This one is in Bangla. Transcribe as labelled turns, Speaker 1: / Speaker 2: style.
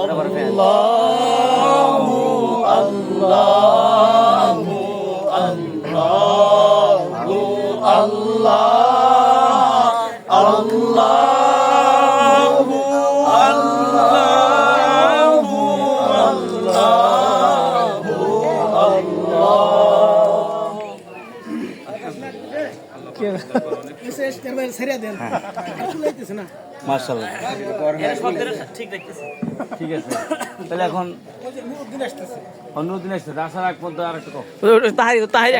Speaker 1: কর মাশাআল্লাহ। ঠিক আছে। তাহলে এখন অন্য দিন আসছে আসার আগ পর্যন্ত আর একটু
Speaker 2: তাহারি তাহারি